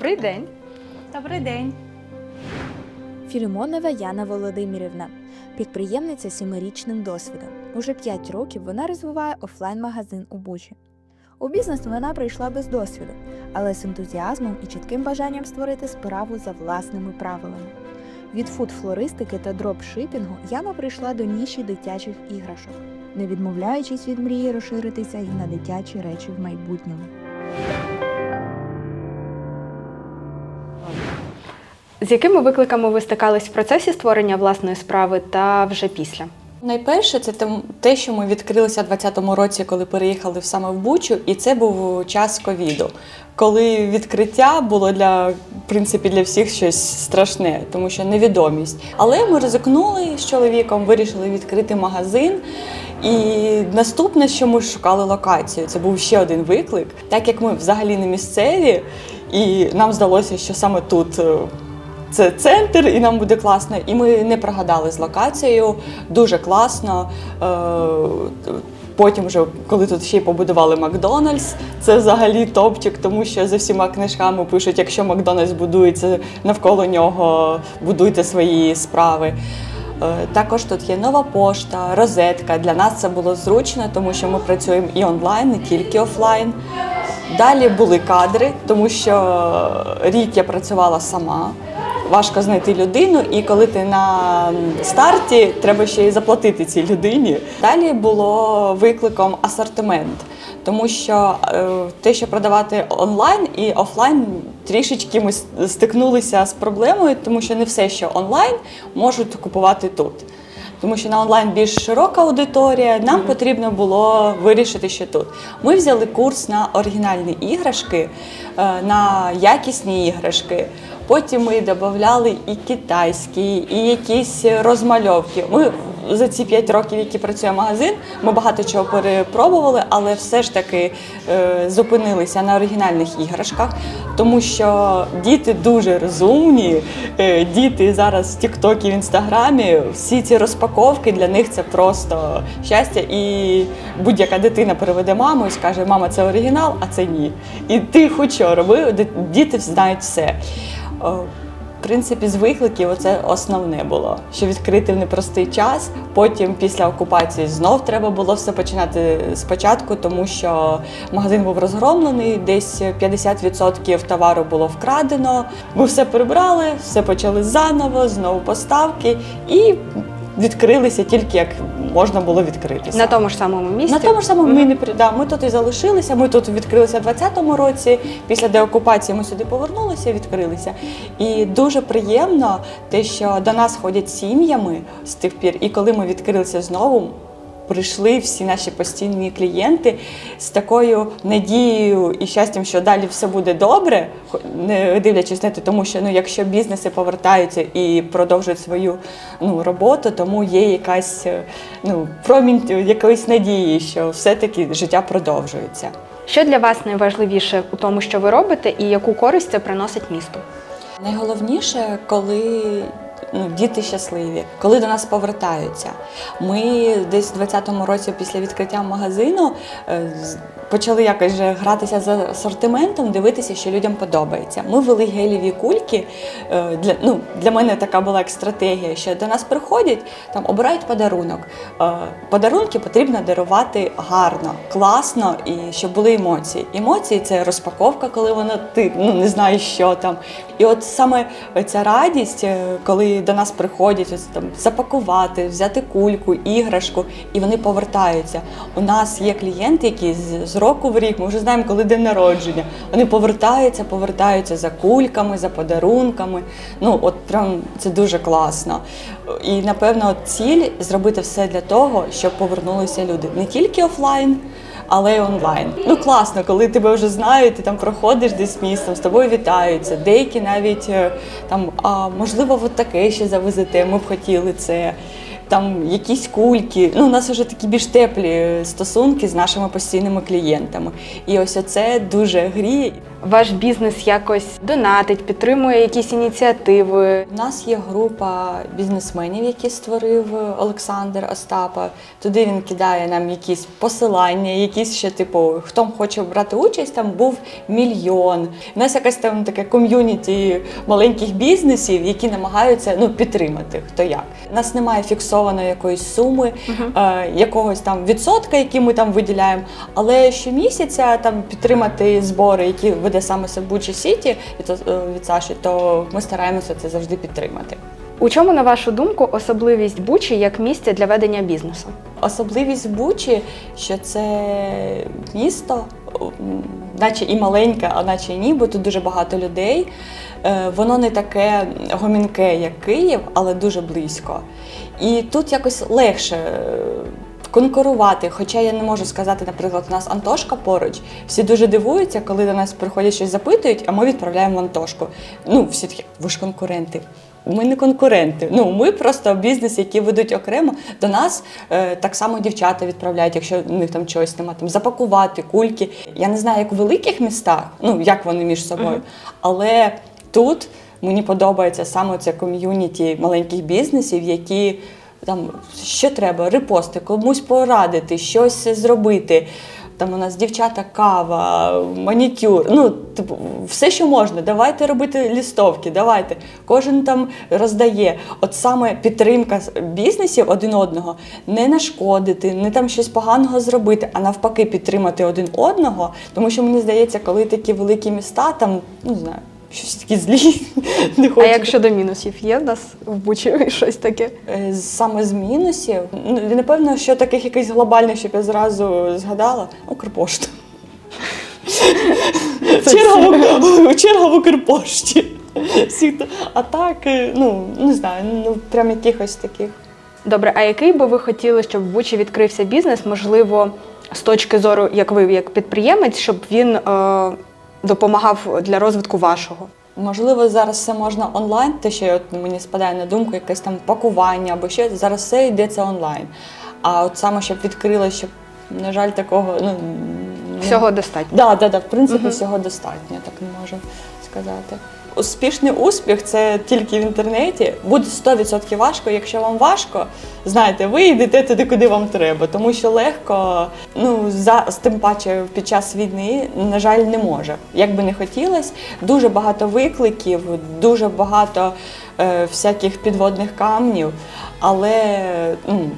Добрий день. Добрий день. Філімонова Яна Володимирівна, підприємниця з сімирічним досвідом. Уже 5 років вона розвиває офлайн-магазин у Бучі. У бізнес вона прийшла без досвіду, але з ентузіазмом і чітким бажанням створити справу за власними правилами. Від фуд-флористики та дропшипінгу Яна прийшла до ніші дитячих іграшок, не відмовляючись від мрії розширитися і на дитячі речі в майбутньому. З якими викликами ви стикались в процесі створення власної справи та вже після? Найперше, це те, що ми відкрилися у 2020 році, коли переїхали саме в Бучу, і це був час ковіду, коли відкриття було для в принципі для всіх щось страшне, тому що невідомість. Але ми ризикнули з чоловіком, вирішили відкрити магазин. І наступне, що ми шукали локацію, це був ще один виклик. Так як ми взагалі не місцеві, і нам здалося, що саме тут. Е, це центр, і нам буде класно. І ми не прогадали з локацією. Дуже класно. Е, Потім, вже, коли тут ще й побудували Макдональдс, це взагалі топчик, тому що за всіма книжками пишуть, якщо Макдональдс будується навколо нього, будуйте свої справи. Е, Також тут є нова пошта, розетка. Для нас це було зручно, тому що ми працюємо і онлайн, не тільки офлайн. Далі були кадри, тому що рік я працювала сама. Важко знайти людину, і коли ти на старті, треба ще й заплатити цій людині. Далі було викликом асортимент, тому що е, те, що продавати онлайн і офлайн, трішечки ми стикнулися з проблемою, тому що не все, що онлайн, можуть купувати тут. Тому що на онлайн більш широка аудиторія, нам потрібно було вирішити, що тут. Ми взяли курс на оригінальні іграшки, е, на якісні іграшки. Потім ми додавали і китайські, і якісь розмальовки. Ми за ці 5 років, які працює магазин, ми багато чого перепробували, але все ж таки е, зупинилися на оригінальних іграшках, тому що діти дуже розумні. е, Діти зараз в Тіктокі, в Інстаграмі, всі ці розпаковки для них це просто щастя. І будь-яка дитина приведе маму і скаже, мама, це оригінал, а це ні. І ти хоч що роби, діти знають все. О, В принципі, з викликів це основне було, що відкрити в непростий час. Потім, після окупації, знов треба було все починати спочатку, тому що магазин був розгромлений, десь 50% товару було вкрадено. Ми все прибрали, все почали заново, знову поставки і відкрилися тільки як можна було відкритися. На тому ж самому місці? На тому ж самому ми не да, ми тут і залишилися. Ми тут відкрилися в 20-му році. Після деокупації ми сюди повернулися, відкрилися. І дуже приємно те, що до нас ходять сім'ями з тих пір. І коли ми відкрилися знову. Прийшли всі наші постійні клієнти з такою надією і щастям, що далі все буде добре, хо- не дивлячись на те, тому що ну, якщо бізнеси повертаються і продовжують свою ну, роботу, тому є якась е, ну, промінь якоїсь надії, що все-таки життя продовжується. Що для вас найважливіше у тому, що ви робите, і яку користь це приносить місту? Найголовніше, коли ну, діти щасливі, коли до нас повертаються. Ми десь у 20-му році після відкриття магазину е, почали якось же гратися за асортиментом, дивитися, що людям подобається. Ми вели геліві кульки. е, Для, ну, для мене така була як стратегія, що до нас приходять, там обирають подарунок. Е, Подарунки потрібно дарувати гарно, класно і щоб були емоції. Емоції це розпаковка, коли воно ти ну не знаєш, що там. І от саме ця радість, е, до нас приходять, ось там запакувати, взяти кульку, іграшку, і вони повертаються. У нас є клієнти, які з, з року в рік, ми вже знаємо, коли день народження. Вони повертаються, повертаються за кульками, за подарунками. Ну, от прям це дуже класно. І напевно, ціль зробити все для того, щоб повернулися люди не тільки офлайн але онлайн. Ну класно, коли тебе вже знають, ти там проходиш десь містом, з тобою вітаються. Деякі навіть е, там, а можливо, от таке ще завезете, ми б хотіли це. Там якісь кульки. Ну, у нас вже такі більш теплі стосунки з нашими постійними клієнтами. І ось це дуже гріє. Ваш бізнес якось донатить, підтримує якісь ініціативи? У нас є група бізнесменів, які створив Олександр Остапа. Туди він кидає нам якісь посилання, якісь ще типу, хто хоче брати участь, там був мільйон. У нас якась там таке ком'юніті маленьких бізнесів, які намагаються ну, підтримати хто як. У нас немає фіксованої якоїсь суми, е, якогось там відсотка, який ми там виділяємо. Але щомісяця там підтримати збори, які веде саме Сабучі Сіті від, е, від Саші, то ми стараємося це завжди підтримати. У чому, на вашу думку, особливість Бучі як місця для ведення бізнесу? Особливість Бучі, що це місто, наче і маленьке, а наче і ні, бо тут дуже багато людей. Е, Воно не таке гомінке, як Київ, але дуже близько. І тут якось легше. Конкурувати, хоча я не можу сказати, наприклад, у нас Антошка поруч. Всі дуже дивуються, коли до нас приходять щось запитують, а ми відправляємо в Антошку. Ну, всі такі, ви ж конкуренти. Ми не конкуренти. Ну ми просто бізнес, які ведуть окремо. До нас е, так само дівчата відправляють, якщо у них там чогось немає, там запакувати кульки. Я не знаю, як у великих містах, ну як вони між собою, але тут мені подобається саме це ком'юніті маленьких бізнесів, які там що треба, репости, комусь порадити, щось зробити. Там у нас дівчата, кава, манікюр. Ну, типу, все, що можна. Давайте робити лістовки, давайте. Кожен там роздає. От саме підтримка бізнесів один одного не нашкодити, не там щось поганого зробити, а навпаки, підтримати один одного. Тому що мені здається, коли такі великі міста, там ну не знаю, щось такі злі не А хочуть. як щодо мінусів, є в нас в Бучі щось таке? Е, Саме з мінусів, ну напевно, що таких якихось глобальних, щоб я зразу згадала, Укрпошта. Черга, в- черга в Укрпошті. Всі хто- А так, е, ну не знаю, ну прям якихось таких. Добре, а який би ви хотіли, щоб в Бучі відкрився бізнес, можливо, з точки зору, як ви, як підприємець, щоб він е, допомагав для розвитку вашого? Можливо, зараз все можна онлайн, те, що от мені спадає на думку, якесь там пакування або ще зараз все йдеться онлайн. А от саме щоб відкрилося, щоб, на жаль, такого ну Всього достатньо. Да, да, да, в принципі, всього достатньо, так не можу сказати. Успішний успіх це тільки в інтернеті. Буде 100% важко. Якщо вам важко, знаєте, ви йдете туди, куди вам треба. Тому що легко, ну за тим паче під час війни, на жаль, не може. Як би не хотілося, дуже багато викликів, дуже багато е, всяких підводних камнів, але ну,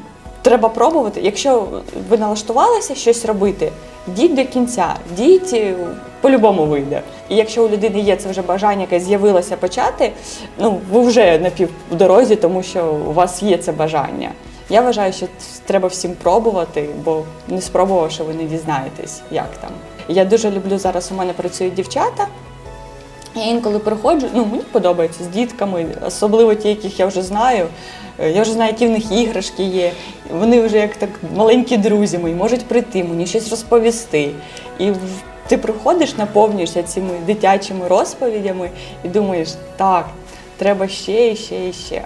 треба пробувати. Якщо ви налаштувалися щось робити, йдіть до кінця, йдіть, е, по-любому вийде. І якщо у людини є це вже бажання, яке з'явилося почати, ну ви вже на півдорозі, тому що у вас є це бажання. Я вважаю, що треба всім пробувати, бо не спробувавши, ви не дізнаєтесь, як там. Я дуже люблю зараз. У мене працюють дівчата. Я інколи приходжу, ну мені подобається з дітками, особливо ті, яких я вже знаю. Е, Я вже знаю, які в них іграшки є. Вони вже як так маленькі друзі мої, можуть прийти, мені щось розповісти. І ти приходиш, наповнюєшся цими дитячими розповідями і думаєш, так, треба ще і ще і ще.